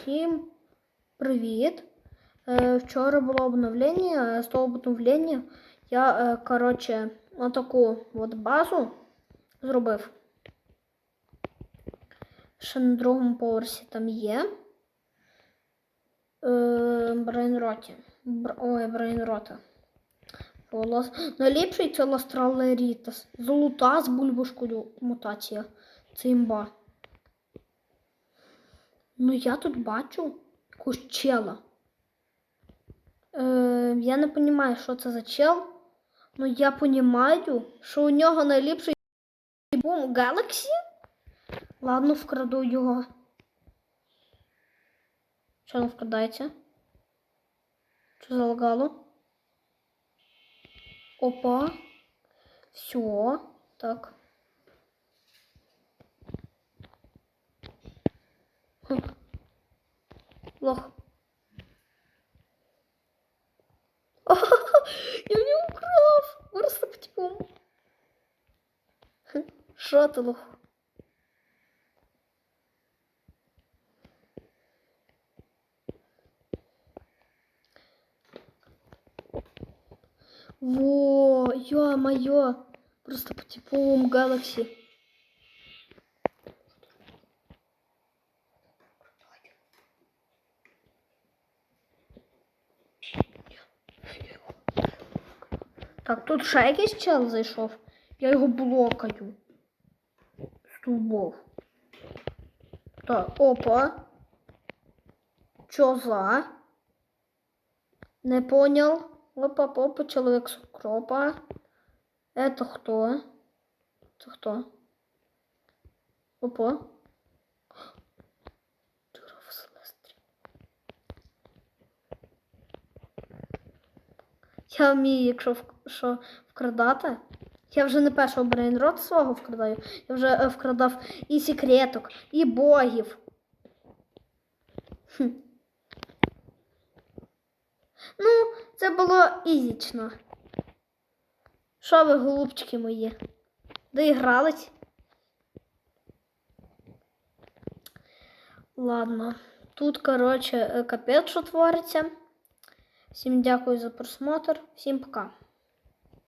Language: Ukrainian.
Всім привіт! Е, вчора було обновлення. З того обновлення я, е, коротше, отаку от базу зробив. Ще на другому поверсі там є. Е, Брейнроті. Бр... Ой, брейнрота. Найліпший це Ластралерітас. Золота з бульбашкою мутація. Це імба. Ну, я тут бачу якусь чела. Е, я не розумію, що це за чел. Ну я розумію, що у нього найліпший бум Galaxy. Ладно, вкраду його. Що не вкрадається? Що залагало? Опа. Все. Так. Лох. Я в нього украв. Просто потім. Що ти лох? Во, ё-моё. Просто по типовому Galaxy. Так, тут ще якийсь чел зайшов. Я його блокаю. Стулбов. Так, опа. Чо за? Не понял. Опа, опа, человек с укропа. Это кто? Это кто? Опа. Дыра в Селестрі. Я вмію, якщо вк- що вкрадати. Я вже не першого брейнрот свого вкрадаю. Я вже е, вкрадав і секреток, і богів. Хм. Ну, це було ізічно. Що ви, голубчики мої? Доігрались? Ладно. Тут, коротше, е, капець, що твориться. Всім дякую за просмотр. Всім пока.